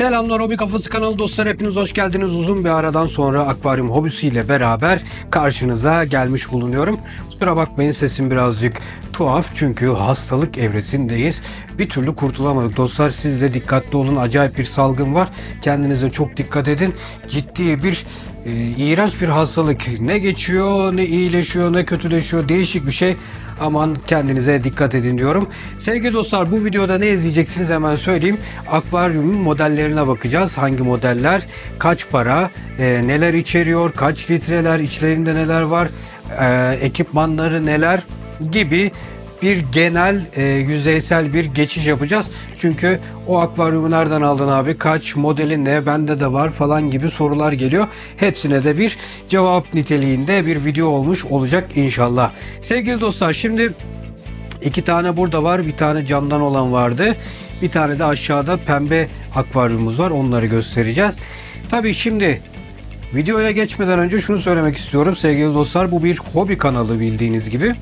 Selamlar Hobi Kafası kanalı dostlar hepiniz hoş geldiniz. Uzun bir aradan sonra akvaryum hobisiyle beraber karşınıza gelmiş bulunuyorum. Kusura bakmayın sesim birazcık tuhaf çünkü hastalık evresindeyiz. Bir türlü kurtulamadık dostlar. Siz de dikkatli olun. Acayip bir salgın var. Kendinize çok dikkat edin. Ciddi bir e, iğrenç bir hastalık. Ne geçiyor, ne iyileşiyor, ne kötüleşiyor. Değişik bir şey. Aman kendinize dikkat edin diyorum. Sevgili dostlar bu videoda ne izleyeceksiniz hemen söyleyeyim. Akvaryumun modellerine bakacağız. Hangi modeller, kaç para, e, neler içeriyor, kaç litreler, içlerinde neler var, e, ekipmanları neler gibi bir genel e, yüzeysel bir geçiş yapacağız. Çünkü o akvaryumu nereden aldın abi? Kaç modeli ne? Bende de var falan gibi sorular geliyor. Hepsine de bir cevap niteliğinde bir video olmuş olacak inşallah. Sevgili dostlar şimdi iki tane burada var. Bir tane camdan olan vardı. Bir tane de aşağıda pembe akvaryumumuz var. Onları göstereceğiz. Tabii şimdi videoya geçmeden önce şunu söylemek istiyorum sevgili dostlar. Bu bir hobi kanalı bildiğiniz gibi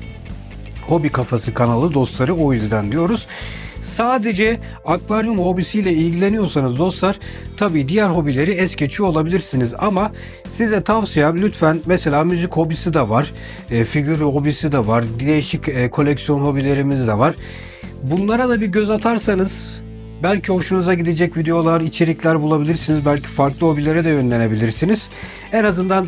hobi kafası kanalı dostları o yüzden diyoruz. Sadece akvaryum hobisiyle ilgileniyorsanız dostlar tabii diğer hobileri es geçiyor olabilirsiniz ama size tavsiyem lütfen mesela müzik hobisi de var, e, figür hobisi de var, değişik e, koleksiyon hobilerimiz de var. Bunlara da bir göz atarsanız Belki hoşunuza gidecek videolar, içerikler bulabilirsiniz. Belki farklı hobilere de yönlenebilirsiniz. En azından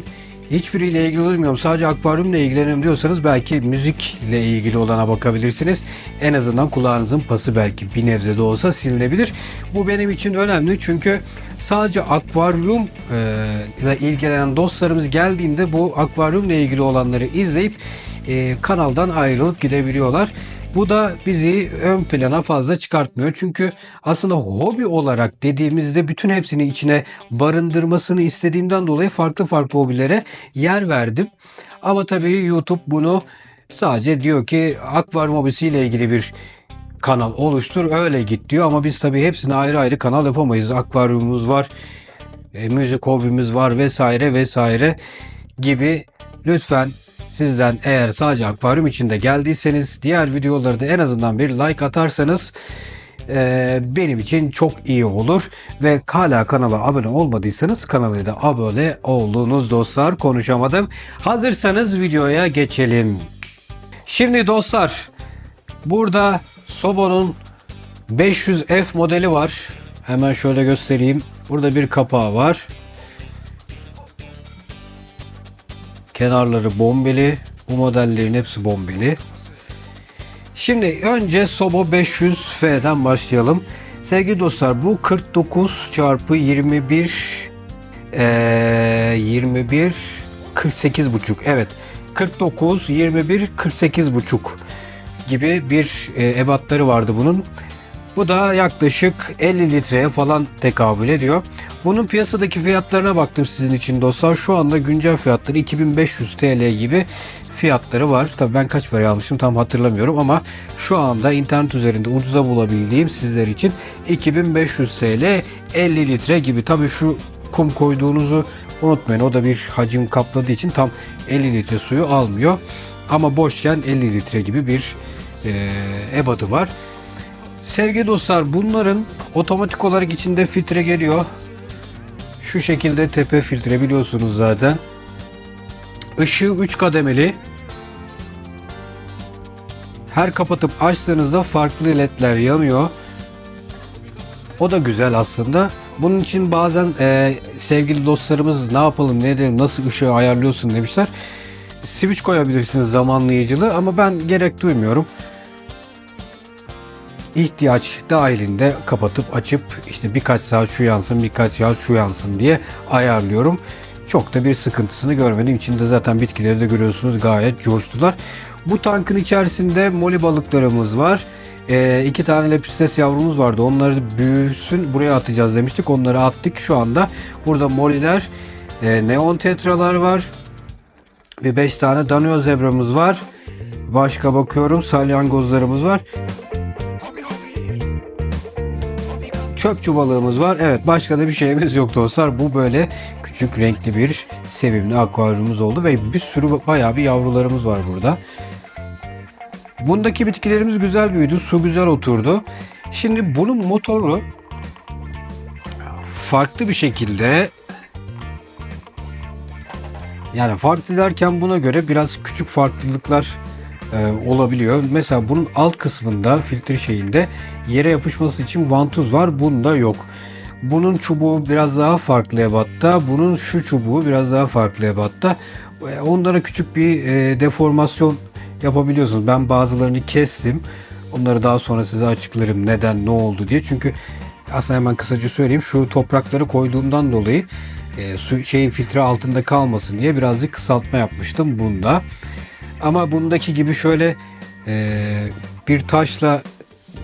hiçbiriyle ilgili olmuyorum. Sadece akvaryumla ilgileniyorum diyorsanız belki müzikle ilgili olana bakabilirsiniz. En azından kulağınızın pası belki bir nebze de olsa silinebilir. Bu benim için önemli çünkü sadece akvaryum e, ile ilgilenen dostlarımız geldiğinde bu akvaryumla ilgili olanları izleyip e, kanaldan ayrılıp gidebiliyorlar. Bu da bizi ön plana fazla çıkartmıyor. Çünkü aslında hobi olarak dediğimizde bütün hepsini içine barındırmasını istediğimden dolayı farklı farklı hobilere yer verdim. Ama tabii YouTube bunu sadece diyor ki akvaryum hobisiyle ilgili bir kanal oluştur öyle git diyor ama biz tabii hepsine ayrı ayrı kanal yapamayız. Akvaryumumuz var, e, müzik hobimiz var vesaire vesaire gibi lütfen sizden eğer sadece akvaryum içinde geldiyseniz diğer videoları da en azından bir like atarsanız e, benim için çok iyi olur ve hala kanala abone olmadıysanız kanala da abone olunuz dostlar konuşamadım. Hazırsanız videoya geçelim. Şimdi dostlar burada Sobo'nun 500F modeli var. Hemen şöyle göstereyim. Burada bir kapağı var. Kenarları bombeli. Bu modellerin hepsi bombeli. Şimdi önce Sobo 500F'den başlayalım. Sevgili dostlar bu 49 çarpı 21 ee, 21 48 buçuk. Evet. 49 21 48 buçuk gibi bir e, ebatları vardı bunun. Bu da yaklaşık 50 litreye falan tekabül ediyor. Bunun piyasadaki fiyatlarına baktım sizin için dostlar. Şu anda güncel fiyatları 2500 TL gibi fiyatları var. Tabii ben kaç paraya almışım tam hatırlamıyorum ama şu anda internet üzerinde ucuza bulabildiğim sizler için 2500 TL 50 litre gibi. Tabii şu kum koyduğunuzu unutmayın. O da bir hacim kapladığı için tam 50 litre suyu almıyor. Ama boşken 50 litre gibi bir e, ebadı var. Sevgili dostlar bunların otomatik olarak içinde filtre geliyor. Şu şekilde tepe filtre biliyorsunuz zaten. Işığı 3 kademeli. Her kapatıp açtığınızda farklı ledler yanıyor. O da güzel aslında. Bunun için bazen e, sevgili dostlarımız ne yapalım ne edelim nasıl ışığı ayarlıyorsun demişler. Switch koyabilirsiniz zamanlayıcılı ama ben gerek duymuyorum ihtiyaç dahilinde kapatıp açıp işte birkaç saat şu yansın birkaç saat şu yansın diye ayarlıyorum. Çok da bir sıkıntısını görmedim. İçinde zaten bitkileri de görüyorsunuz gayet coştular. Bu tankın içerisinde moli balıklarımız var. Ee, iki tane lepistes yavrumuz vardı. Onları büyüsün buraya atacağız demiştik. Onları attık şu anda. Burada moliler, e, neon tetralar var. Ve 5 tane danio zebramız var. Başka bakıyorum salyangozlarımız var. Çöpçü balığımız var. Evet başka da bir şeyimiz yok dostlar. Bu böyle küçük renkli bir sevimli akvaryumumuz oldu ve bir sürü bayağı bir yavrularımız var burada. Bundaki bitkilerimiz güzel büyüdü. Su güzel oturdu. Şimdi bunun motoru farklı bir şekilde yani farklı derken buna göre biraz küçük farklılıklar e, olabiliyor. Mesela bunun alt kısmında filtre şeyinde yere yapışması için vantuz var. Bunda yok. Bunun çubuğu biraz daha farklı ebatta. Bunun şu çubuğu biraz daha farklı ebatta. E, Onlara küçük bir e, deformasyon yapabiliyorsunuz. Ben bazılarını kestim. Onları daha sonra size açıklarım neden ne oldu diye. Çünkü aslında hemen kısaca söyleyeyim. Şu toprakları koyduğumdan dolayı e, su şeyin filtre altında kalmasın diye birazcık kısaltma yapmıştım bunda. Ama bundaki gibi şöyle e, bir taşla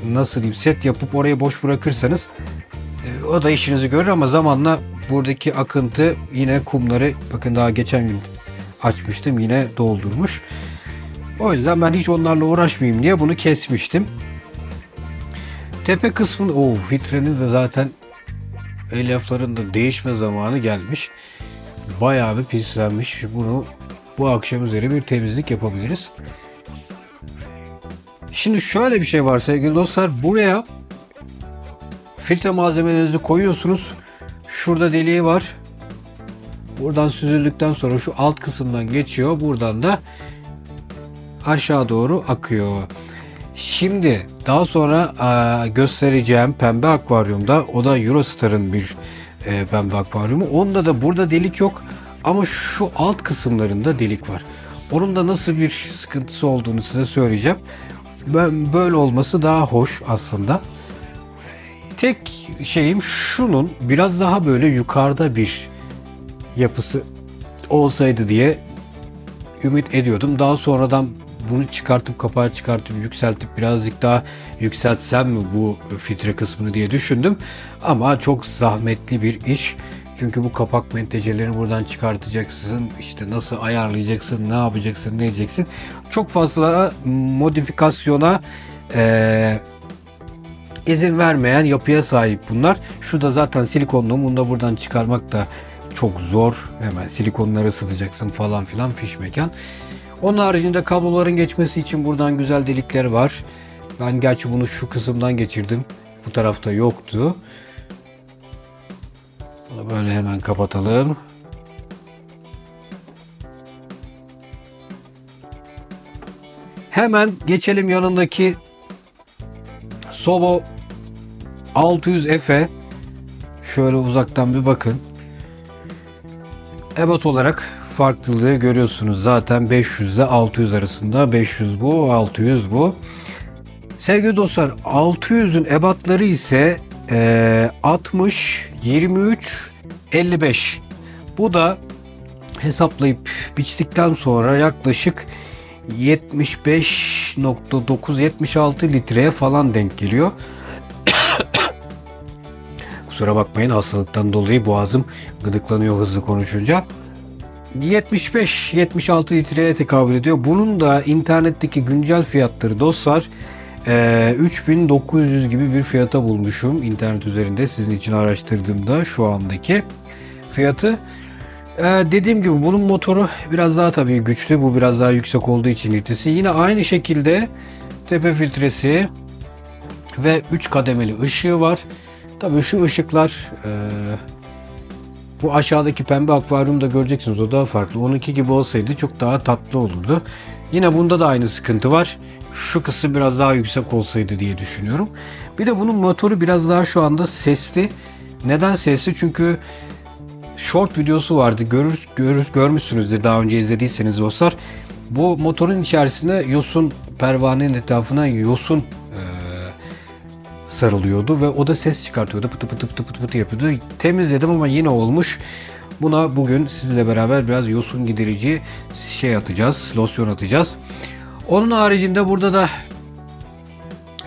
nasıl diyeyim set yapıp oraya boş bırakırsanız e, o da işinizi görür ama zamanla buradaki akıntı yine kumları bakın daha geçen gün açmıştım yine doldurmuş. O yüzden ben hiç onlarla uğraşmayayım diye bunu kesmiştim. Tepe kısmın o filtrenin de zaten elyafların da değişme zamanı gelmiş. Bayağı bir pislenmiş. Bunu bu akşam üzeri bir temizlik yapabiliriz. Şimdi şöyle bir şey var sevgili dostlar. Buraya filtre malzemelerinizi koyuyorsunuz. Şurada deliği var. Buradan süzüldükten sonra şu alt kısımdan geçiyor. Buradan da aşağı doğru akıyor. Şimdi daha sonra e, göstereceğim pembe akvaryumda o da Eurostar'ın bir e, pembe akvaryumu. Onda da burada delik yok ama şu alt kısımlarında delik var. Onun da nasıl bir sıkıntısı olduğunu size söyleyeceğim. Ben böyle olması daha hoş aslında. Tek şeyim şunun biraz daha böyle yukarıda bir yapısı olsaydı diye ümit ediyordum. Daha sonradan bunu çıkartıp kapağı çıkartıp yükseltip birazcık daha yükseltsem mi bu filtre kısmını diye düşündüm. Ama çok zahmetli bir iş. Çünkü bu kapak menteşelerini buradan çıkartacaksın. işte nasıl ayarlayacaksın, ne yapacaksın, ne edeceksin. Çok fazla modifikasyona eee izin vermeyen yapıya sahip bunlar. Şu da zaten silikonlu. Bunu da buradan çıkarmak da çok zor. Hemen silikonları ısıtacaksın falan filan fiş mekan. Onun haricinde kabloların geçmesi için buradan güzel delikler var. Ben gerçi bunu şu kısımdan geçirdim. Bu tarafta yoktu. Bunu böyle hemen kapatalım. Hemen geçelim yanındaki Sobo 600F'e şöyle uzaktan bir bakın. Ebat olarak farklılığı görüyorsunuz. Zaten 500 ile 600 arasında. 500 bu, 600 bu. Sevgili dostlar 600'ün ebatları ise eee, 60, 23, 55. Bu da hesaplayıp biçtikten sonra yaklaşık 75.9-76 litreye falan denk geliyor. Kusura bakmayın hastalıktan dolayı boğazım gıdıklanıyor hızlı konuşunca. 75-76 litreye tekabül ediyor. Bunun da internetteki güncel fiyatları dostlar eee, 3900 gibi bir fiyata bulmuşum internet üzerinde sizin için araştırdığımda şu andaki fiyatı. Ee, dediğim gibi bunun motoru biraz daha tabii güçlü. Bu biraz daha yüksek olduğu için litresi. Yine aynı şekilde tepe filtresi ve 3 kademeli ışığı var. Tabii şu ışıklar e, bu aşağıdaki pembe akvaryumda göreceksiniz. O daha farklı. Onunki gibi olsaydı çok daha tatlı olurdu. Yine bunda da aynı sıkıntı var. Şu kısım biraz daha yüksek olsaydı diye düşünüyorum. Bir de bunun motoru biraz daha şu anda sesli. Neden sesli? Çünkü short videosu vardı. Görür, görür, görmüşsünüzdür daha önce izlediyseniz dostlar. Bu motorun içerisine yosun pervanenin etrafına yosun e, sarılıyordu ve o da ses çıkartıyordu. Pıtı pıtı pıtı pıtı pıtı yapıyordu. Temizledim ama yine olmuş. Buna bugün sizle beraber biraz yosun giderici şey atacağız. Losyon atacağız. Onun haricinde burada da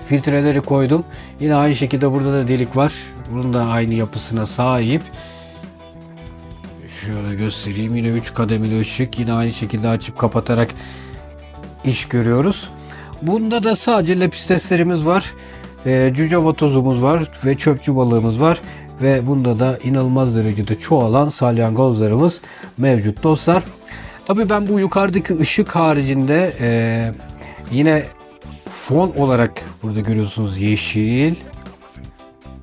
filtreleri koydum. Yine aynı şekilde burada da delik var. Bunun da aynı yapısına sahip. Şöyle göstereyim. Yine 3 kademeli ışık. Yine aynı şekilde açıp kapatarak iş görüyoruz. Bunda da sadece lepisteslerimiz var. E, cüce vatozumuz var ve çöpçü balığımız var. Ve bunda da inanılmaz derecede çoğalan salyangozlarımız mevcut dostlar. Tabii ben bu yukarıdaki ışık haricinde e, yine fon olarak burada görüyorsunuz yeşil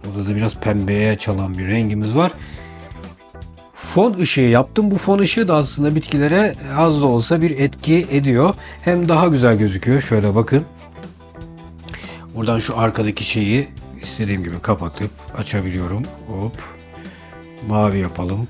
Burada da biraz pembeye çalan bir rengimiz var. Fon ışığı yaptım. Bu fon ışığı da aslında bitkilere az da olsa bir etki ediyor. Hem daha güzel gözüküyor. Şöyle bakın. Buradan şu arkadaki şeyi istediğim gibi kapatıp açabiliyorum. Hop. Mavi yapalım.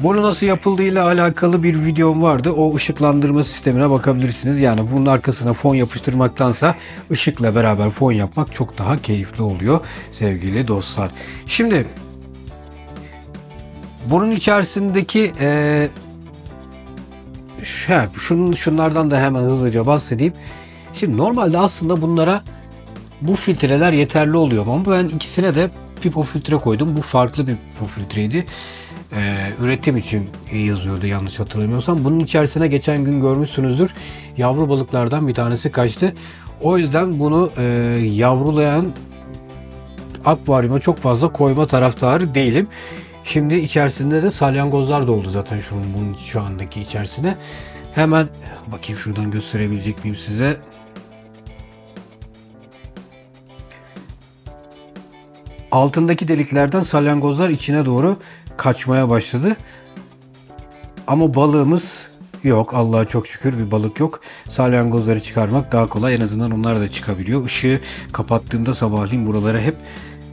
Bunu nasıl yapıldığıyla alakalı bir videom vardı. O ışıklandırma sistemine bakabilirsiniz. Yani bunun arkasına fon yapıştırmaktansa ışıkla beraber fon yapmak çok daha keyifli oluyor sevgili dostlar. Şimdi bunun içerisindeki şey, şunun, şunlardan da hemen hızlıca bahsedeyim. Şimdi normalde aslında bunlara bu filtreler yeterli oluyor ama ben ikisine de pipo filtre koydum. Bu farklı bir pipo filtreydi. Ee, üretim için yazıyordu yanlış hatırlamıyorsam. Bunun içerisine geçen gün görmüşsünüzdür. Yavru balıklardan bir tanesi kaçtı. O yüzden bunu e, yavrulayan akvaryuma çok fazla koyma taraftarı değilim. Şimdi içerisinde de salyangozlar da oldu zaten şunun bunun şu andaki içerisine. Hemen bakayım şuradan gösterebilecek miyim size? Altındaki deliklerden salyangozlar içine doğru kaçmaya başladı. Ama balığımız yok. Allah'a çok şükür bir balık yok. Salyangozları çıkarmak daha kolay. En azından onlar da çıkabiliyor. Işığı kapattığımda sabahleyin buralara hep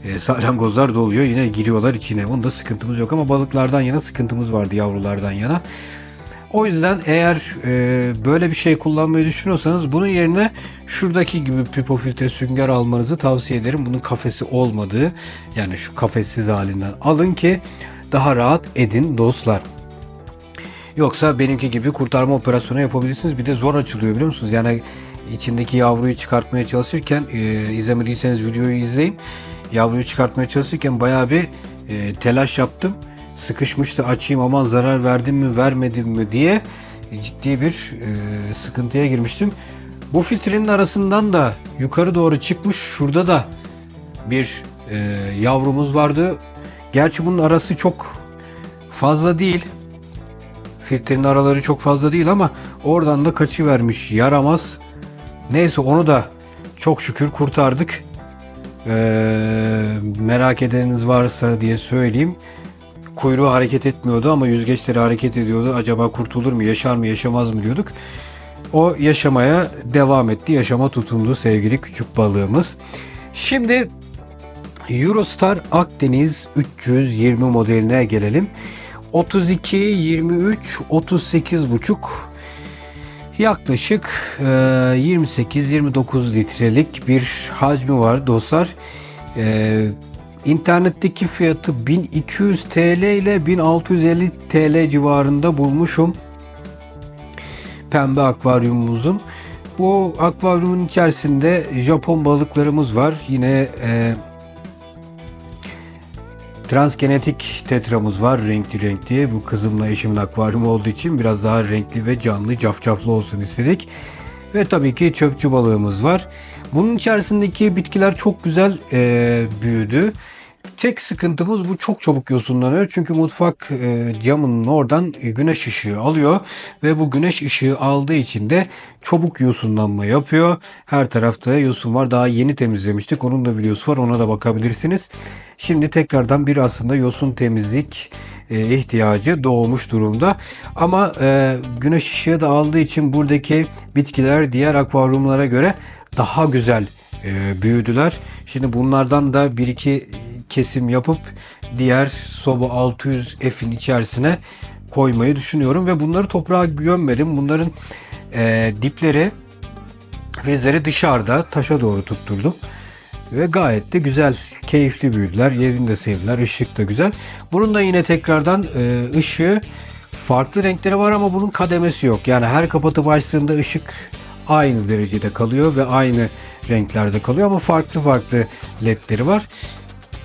e, salyangozlar doluyor. Yine giriyorlar içine. Onda sıkıntımız yok ama balıklardan yana sıkıntımız vardı yavrulardan yana. O yüzden eğer e, böyle bir şey kullanmayı düşünüyorsanız bunun yerine şuradaki gibi pipo filtre sünger almanızı tavsiye ederim. Bunun kafesi olmadığı yani şu kafessiz halinden alın ki daha rahat edin dostlar. Yoksa benimki gibi kurtarma operasyonu yapabilirsiniz. Bir de zor açılıyor biliyor musunuz? Yani içindeki yavruyu çıkartmaya çalışırken e, izlemediyseniz videoyu izleyin. Yavruyu çıkartmaya çalışırken bayağı bir e, telaş yaptım. Sıkışmıştı açayım aman zarar verdim mi vermedim mi diye ciddi bir e, sıkıntıya girmiştim. Bu filtrenin arasından da yukarı doğru çıkmış. Şurada da bir e, yavrumuz vardı. Gerçi bunun arası çok fazla değil. Filtrenin araları çok fazla değil ama oradan da kaçıvermiş yaramaz. Neyse onu da çok şükür kurtardık. Ee, merak edeniniz varsa diye söyleyeyim. Kuyruğu hareket etmiyordu ama yüzgeçleri hareket ediyordu. Acaba kurtulur mu, yaşar mı, yaşamaz mı diyorduk. O yaşamaya devam etti. Yaşama tutundu sevgili küçük balığımız. Şimdi Eurostar Akdeniz 320 modeline gelelim. 32, 23, 38 buçuk yaklaşık 28-29 litrelik bir hacmi var dostlar. E, İnternetteki fiyatı 1200 TL ile 1650 TL civarında bulmuşum. Pembe akvaryumumuzun. Bu akvaryumun içerisinde Japon balıklarımız var. Yine e, transgenetik tetramız var renkli renkli. Bu kızımla eşimin akvaryumu olduğu için biraz daha renkli ve canlı cafcaflı olsun istedik. Ve tabii ki çöpçü balığımız var. Bunun içerisindeki bitkiler çok güzel e, büyüdü. Tek sıkıntımız bu çok çabuk yosunlanıyor. Çünkü mutfak e, camının oradan e, güneş ışığı alıyor ve bu güneş ışığı aldığı için de çabuk yosunlanma yapıyor. Her tarafta yosun var. Daha yeni temizlemiştik. Onun da videosu var. Ona da bakabilirsiniz. Şimdi tekrardan bir aslında yosun temizlik e, ihtiyacı doğmuş durumda. Ama e, güneş ışığı da aldığı için buradaki bitkiler diğer akvaryumlara göre daha güzel e, büyüdüler. Şimdi bunlardan da bir iki kesim yapıp diğer soba 600 F'in içerisine koymayı düşünüyorum ve bunları toprağa gömmedim. Bunların e, dipleri filizleri dışarıda taşa doğru tutturdum. Ve gayet de güzel, keyifli büyüdüler. Yerini de sevdiler. Işık da güzel. Bunun da yine tekrardan e, ışığı farklı renkleri var ama bunun kademesi yok. Yani her kapatıp açtığında ışık aynı derecede kalıyor ve aynı renklerde kalıyor ama farklı farklı ledleri var.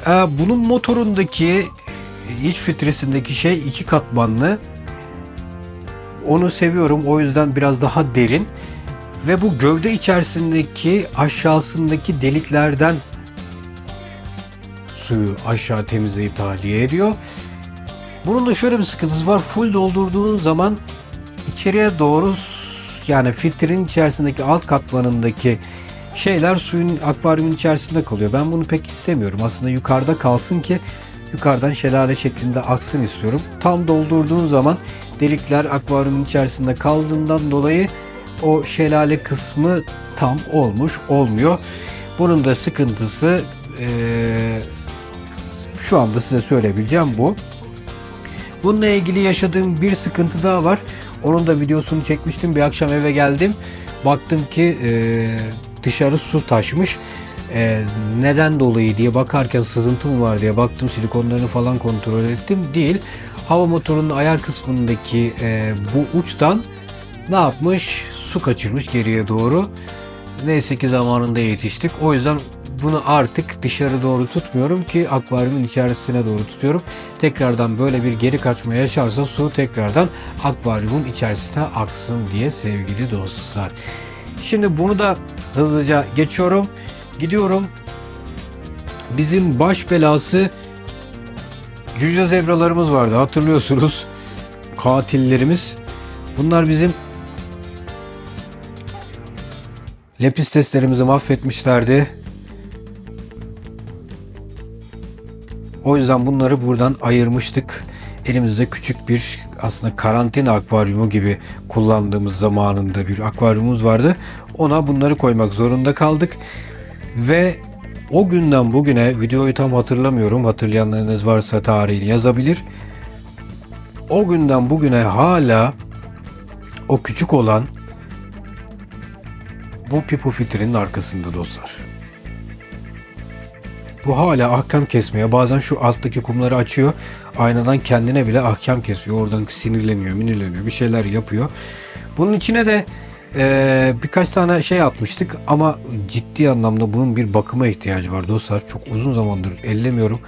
Ee, bunun motorundaki iç filtresindeki şey iki katmanlı. Onu seviyorum. O yüzden biraz daha derin. Ve bu gövde içerisindeki aşağısındaki deliklerden suyu aşağı temizleyip tahliye ediyor. Bunun da şöyle bir sıkıntısı var. Full doldurduğun zaman içeriye doğru yani filtrenin içerisindeki alt katmanındaki şeyler suyun akvaryumun içerisinde kalıyor. Ben bunu pek istemiyorum. Aslında yukarıda kalsın ki yukarıdan şelale şeklinde aksın istiyorum. Tam doldurduğun zaman delikler akvaryumun içerisinde kaldığından dolayı o şelale kısmı tam olmuş olmuyor. Bunun da sıkıntısı eee, şu anda size söyleyebileceğim bu. Bununla ilgili yaşadığım bir sıkıntı daha var. Onun da videosunu çekmiştim. Bir akşam eve geldim. Baktım ki eee, dışarı su taşmış. Eee, neden dolayı diye bakarken sızıntı mı var diye baktım silikonlarını falan kontrol ettim. Değil. Hava motorunun ayar kısmındaki eee, bu uçtan ne yapmış? Su kaçırmış geriye doğru. Neyse ki zamanında yetiştik. O yüzden bunu artık dışarı doğru tutmuyorum ki akvaryumun içerisine doğru tutuyorum. Tekrardan böyle bir geri kaçma yaşarsa su tekrardan akvaryumun içerisine aksın diye sevgili dostlar. Şimdi bunu da hızlıca geçiyorum. Gidiyorum. Bizim baş belası cüce zebralarımız vardı hatırlıyorsunuz. Katillerimiz. Bunlar bizim Lepis testlerimizi mahvetmişlerdi. O yüzden bunları buradan ayırmıştık. Elimizde küçük bir aslında karantina akvaryumu gibi kullandığımız zamanında bir akvaryumumuz vardı. Ona bunları koymak zorunda kaldık. Ve o günden bugüne videoyu tam hatırlamıyorum. Hatırlayanlarınız varsa tarihini yazabilir. O günden bugüne hala o küçük olan bu pipo filtrenin arkasında dostlar. Bu hala ahkam kesmeye bazen şu alttaki kumları açıyor. Aynadan kendine bile ahkam kesiyor. Oradan sinirleniyor, minirleniyor. Bir şeyler yapıyor. Bunun içine de eee, birkaç tane şey atmıştık ama ciddi anlamda bunun bir bakıma ihtiyacı var dostlar. Çok uzun zamandır ellemiyorum.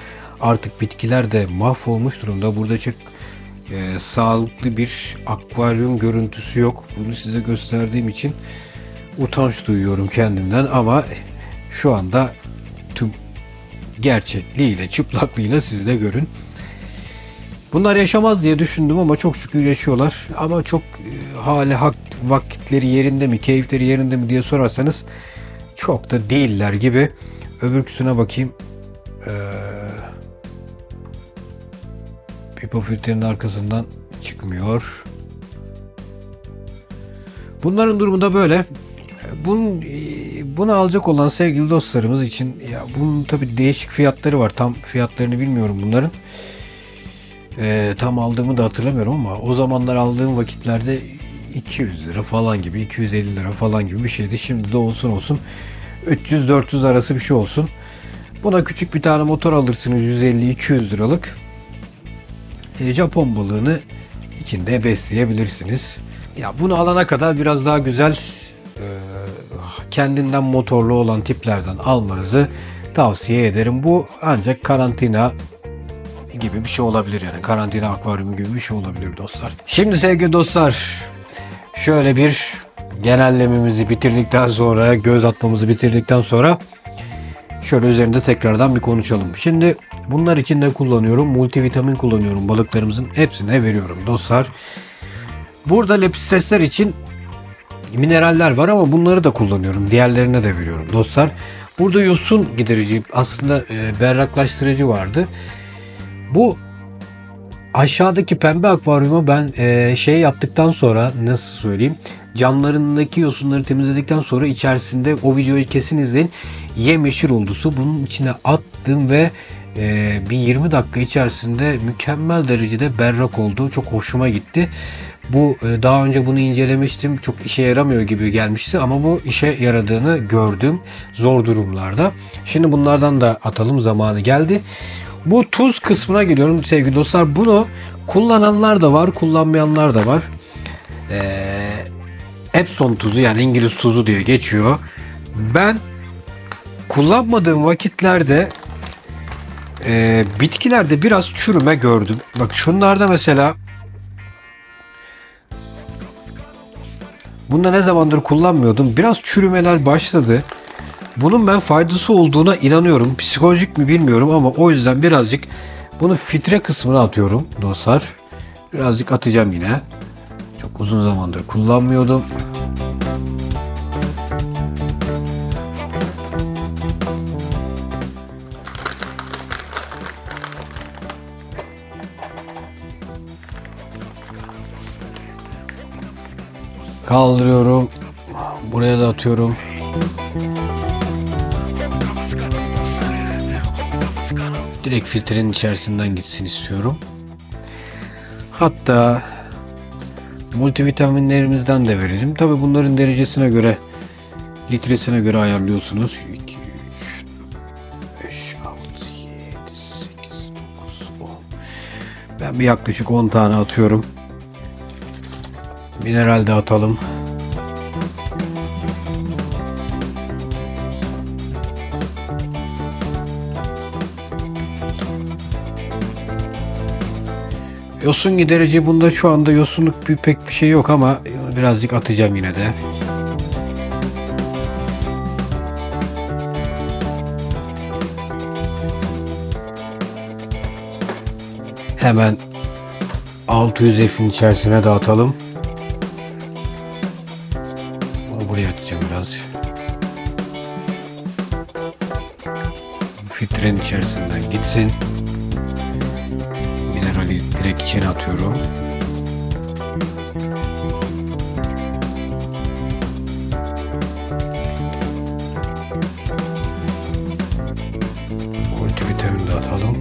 Artık bitkiler de mahvolmuş durumda. Burada çok eee, sağlıklı bir akvaryum görüntüsü yok. Bunu size gösterdiğim için utanç duyuyorum kendimden ama şu anda tüm gerçekliğiyle, çıplaklığıyla siz de görün. Bunlar yaşamaz diye düşündüm ama çok şükür yaşıyorlar. Ama çok e, hali hak, vakitleri yerinde mi, keyifleri yerinde mi diye sorarsanız çok da değiller gibi. Öbürküsüne bakayım. Ee, Pipo filtrenin arkasından çıkmıyor. Bunların durumu da böyle. Bunun e, bunu alacak olan sevgili dostlarımız için ya bunun tabi değişik fiyatları var. Tam fiyatlarını bilmiyorum bunların. Ee, tam aldığımı da hatırlamıyorum ama o zamanlar aldığım vakitlerde 200 lira falan gibi 250 lira falan gibi bir şeydi. Şimdi de olsun olsun 300-400 arası bir şey olsun. Buna küçük bir tane motor alırsınız 150-200 liralık. E, Japon balığını içinde besleyebilirsiniz. Ya bunu alana kadar biraz daha güzel e, kendinden motorlu olan tiplerden almanızı tavsiye ederim. Bu ancak karantina gibi bir şey olabilir yani. Karantina akvaryumu gibi bir şey olabilir dostlar. Şimdi sevgili dostlar şöyle bir genellememizi bitirdikten sonra göz atmamızı bitirdikten sonra şöyle üzerinde tekrardan bir konuşalım. Şimdi bunlar için de kullanıyorum. Multivitamin kullanıyorum. Balıklarımızın hepsine veriyorum dostlar. Burada lepistesler için mineraller var ama bunları da kullanıyorum. Diğerlerine de veriyorum dostlar. Burada yosun giderici aslında e, berraklaştırıcı vardı. Bu aşağıdaki pembe akvaryuma ben e, şey yaptıktan sonra nasıl söyleyeyim camlarındaki yosunları temizledikten sonra içerisinde o videoyu kesin izleyin. Yemyeşil oldu su bunun içine attım ve e, bir 20 dakika içerisinde mükemmel derecede berrak oldu. Çok hoşuma gitti. Bu e, daha önce bunu incelemiştim. Çok işe yaramıyor gibi gelmişti ama bu işe yaradığını gördüm zor durumlarda. Şimdi bunlardan da atalım. Zamanı geldi bu tuz kısmına geliyorum sevgili dostlar. Bunu kullananlar da var, kullanmayanlar da var. Ee, Epsom tuzu yani İngiliz tuzu diye geçiyor. Ben kullanmadığım vakitlerde e, bitkilerde biraz çürüme gördüm. Bak şunlarda mesela Bunda ne zamandır kullanmıyordum. Biraz çürümeler başladı. Bunun ben faydası olduğuna inanıyorum. Psikolojik mi bilmiyorum ama o yüzden birazcık bunu fitre kısmına atıyorum dostlar. Birazcık atacağım yine. Çok uzun zamandır kullanmıyordum. Kaldırıyorum. Buraya da atıyorum. Direkt filtrenin içerisinden gitsin istiyorum. Hatta multivitaminlerimizden de verelim. Tabi bunların derecesine göre litresine göre ayarlıyorsunuz. 2, 3, 5, 6, 7, 8, 9, 10. Ben bir yaklaşık 10 tane atıyorum. Mineral de atalım. Yosun giderici bunda şu anda yosunluk bir pek bir şey yok ama birazcık atacağım yine de. Hemen 600 F'in içerisine dağıtalım. Buraya atacağım biraz. Filtrenin içerisinden gitsin. İçine atıyorum. Multivitamin de atalım.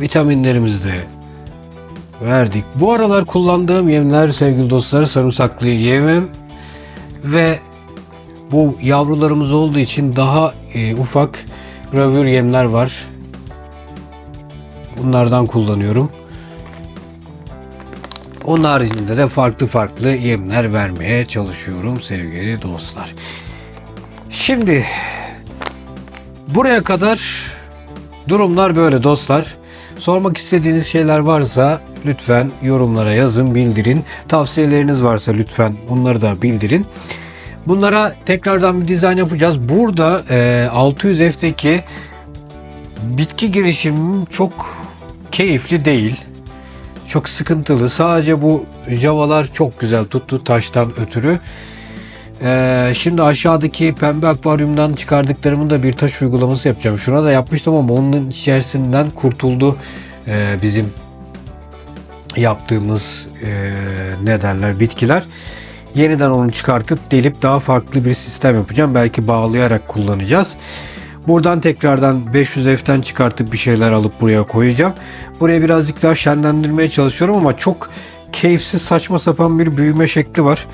Vitaminlerimizi de verdik. Bu aralar kullandığım yemler sevgili dostlar sarımsaklı yemim ve bu yavrularımız olduğu için daha e, ufak gravür yemler var. Bunlardan kullanıyorum. Onun haricinde de farklı farklı yemler vermeye çalışıyorum sevgili dostlar. Şimdi buraya kadar durumlar böyle dostlar. Sormak istediğiniz şeyler varsa lütfen yorumlara yazın, bildirin. Tavsiyeleriniz varsa lütfen bunları da bildirin. Bunlara tekrardan bir dizayn yapacağız. Burada e, 600 F'deki bitki girişimim çok keyifli değil. Çok sıkıntılı. Sadece bu javalar çok güzel tuttu taştan ötürü. Ee, şimdi aşağıdaki pembe akvaryumdan çıkardıklarımın da bir taş uygulaması yapacağım. Şuna da yapmıştım ama onun içerisinden kurtuldu ee, bizim yaptığımız ee, ne derler bitkiler. Yeniden onu çıkartıp delip daha farklı bir sistem yapacağım. Belki bağlayarak kullanacağız. Buradan tekrardan 500 F'ten çıkartıp bir şeyler alıp buraya koyacağım. Buraya birazcık daha şenlendirmeye çalışıyorum ama çok keyifsiz saçma sapan bir büyüme şekli var.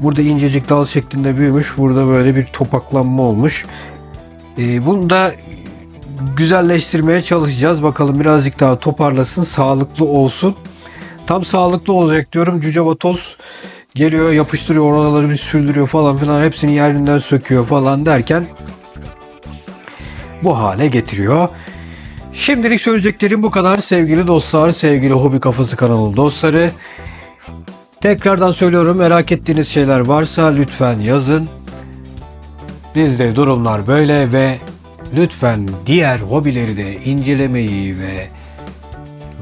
Burada incecik dal şeklinde büyümüş. Burada böyle bir topaklanma olmuş. Ee, bunu da güzelleştirmeye çalışacağız. Bakalım birazcık daha toparlasın. Sağlıklı olsun. Tam sağlıklı olacak diyorum. Cücava toz geliyor yapıştırıyor oraları bir sürdürüyor falan filan. Hepsini yerinden söküyor falan derken bu hale getiriyor. Şimdilik söyleyeceklerim bu kadar sevgili dostlar, sevgili Hobi Kafası kanalı dostları. Tekrardan söylüyorum merak ettiğiniz şeyler varsa lütfen yazın. Bizde durumlar böyle ve lütfen diğer hobileri de incelemeyi ve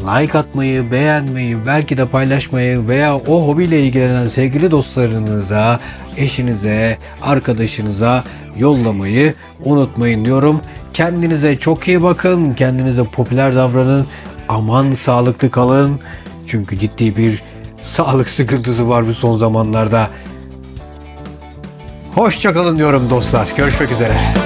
like atmayı, beğenmeyi, belki de paylaşmayı veya o hobiyle ilgilenen sevgili dostlarınıza, eşinize, arkadaşınıza yollamayı unutmayın diyorum. Kendinize çok iyi bakın, kendinize popüler davranın, aman sağlıklı kalın. Çünkü ciddi bir sağlık sıkıntısı var bu son zamanlarda. Hoşçakalın diyorum dostlar. Görüşmek üzere.